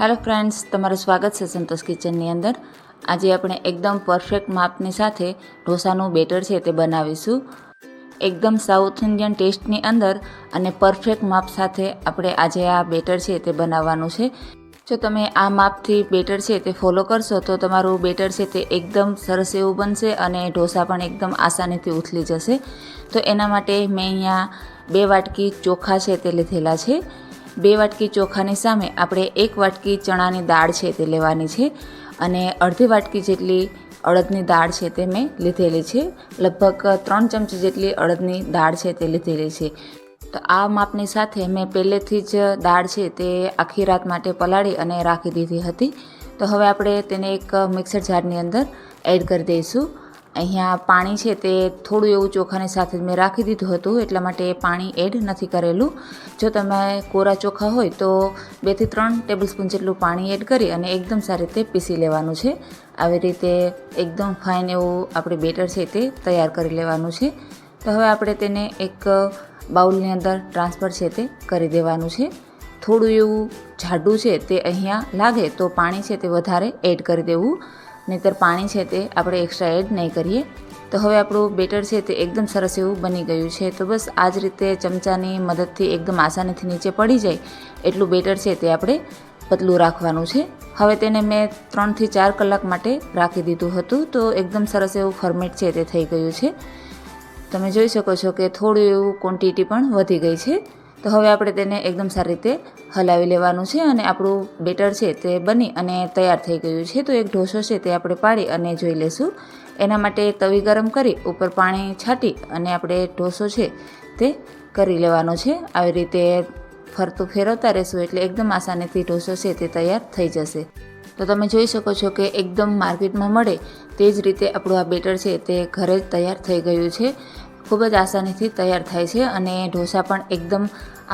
Hello friends તમારું સ્વાગત છે સંતોષ કિચનની અંદર. આજે આપણે એકદમ પરફેક્ટ માપની સાથે ઢોસાનું બેટર છે તે બનાવીશું. એકદમ સાઉથ ઇન્ડિયન ટેસ્ટની અંદર અને પરફેક્ટ માપ સાથે આપણે આજે આ બેટર છે તે બનાવવાનું છે. જો તમે આ માપથી બેટર છે તે ફોલો કરશો તો તમારું બેટર છે તે એકદમ સરસ એવું બનશે અને ઢોસા પણ એકદમ આસાનીથી ઉથલી જશે. તો એના માટે મેં અહીંયા બે વાટકી ચોખા છે તે લીધેલા છે. બે વાટકી ચોખાની સામે આપણે એક વાટકી ચણાની દાળ છે તે લેવાની છે અને અડધી વાટકી જેટલી અડદની દાળ છે તે મેં લીધેલી છે. લગભગ ત્રણ ચમચી જેટલી અડદની દાળ છે તે લીધેલી છે. તો આ માપની સાથે મેં પહેલેથી જ દાળ છે તે આખી રાત માટે પલાળી અને રાખી દીધી હતી. તો હવે આપણે તેને એક મિક્સર જારની અંદર એડ કરી દઈશું. અહીંયા પાણી છે તે થોડું એવું ચોખાની સાથે મેં રાખી દીધું હતું, એટલા માટે પાણી એડ નથી કરેલું. જો તમે કોરા ચોખા હોય તો બેથી ત્રણ ટેબલ સ્પૂન જેટલું પાણી એડ કરી અને એકદમ સારી રીતે પીસી લેવાનું છે. આવી રીતે એકદમ ફાઇન એવું આપણે બેટર છે તે તૈયાર કરી લેવાનું છે. તો હવે આપણે તેને એક બાઉલની અંદર ટ્રાન્સફર છે તે કરી દેવાનું છે. થોડું એવું જાડું છે તે અહીંયા લાગે તો પાણી છે તે વધારે એડ કરી દેવું. નહીંતર પાણી છે તે આપણે એક્સ્ટ્રા એડ નહીં કરીએ. તો હવે આપણું બેટર છે તે એકદમ સરસ એવું બની ગયું છે. તો બસ આ જ રીતે ચમચાની મદદથી એકદમ આસાનીથી નીચે પડી જાય એટલું બેટર છે તે આપણે પતલું રાખવાનું છે. હવે તેને મેં ત્રણથી ચાર કલાક માટે રાખી દીધું હતું તો એકદમ સરસ એવું ફર્મેટ છે તે થઈ ગયું છે. તમે જોઈ શકો છો કે થોડું એવું ક્વોન્ટિટી પણ વધી ગઈ છે. તો હવે આપણે તેને એકદમ સારી રીતે હલાવી લેવાનું છે અને આપણું બેટર છે તે બની અને તૈયાર થઈ ગયું છે. તો એક ઢોસો છે તે આપણે પાડી અને જોઈ લેશું એના માટે તવી ગરમ કરી ઉપર પાણી છાંટી અને આપણે ઢોસો છે તે કરી લેવાનો છે. આવી રીતે ફરતું ફેરવતા રહેશું એટલે એકદમ આસાનીથી ઢોસો છે તે તૈયાર થઈ જશે. તો તમે જોઈ શકો છો કે એકદમ માર્કેટમાં મળે તે જ રીતે આપણું આ બેટર છે તે ઘરે જ તૈયાર થઈ ગયું છે. ખૂબ જ આસાનીથી તૈયાર થાય છે અને ઢોસા પણ એકદમ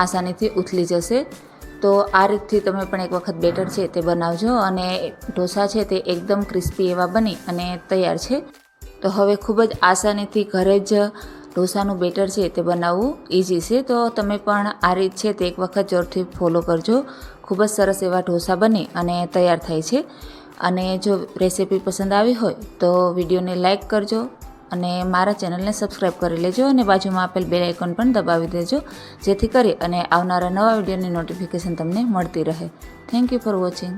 આસાનીથી ઉથલી જશે. તો આ રીતથી તમે પણ એક વખત બેટર છે તે બનાવજો અને ઢોસા છે તે એકદમ ક્રિસ્પી એવા બની અને તૈયાર છે. તો હવે ખૂબ જ આસાનીથી ઘરે જ ઢોસાનું બેટર છે તે બનાવવું ઇઝી છે. તો તમે પણ આ રીત છે તે એક વખત જરૂરથી ફોલો કરજો. ખૂબ જ સરસ એવા ઢોસા બની અને તૈયાર થાય છે. અને જો રેસીપી પસંદ આવી હોય તો વિડીયોને લાઇક કરજો. અને મારા ચેનલને સબસ્ક્રાઈબ કરી લેજો અને બાજુમાં આપેલ બે આઇકોન પણ દબાવી દેજો, જેથી કરી અને આવનારા નવા વિડીયોની નોટિફિકેશન તમને મળતી રહે. Thank you for watching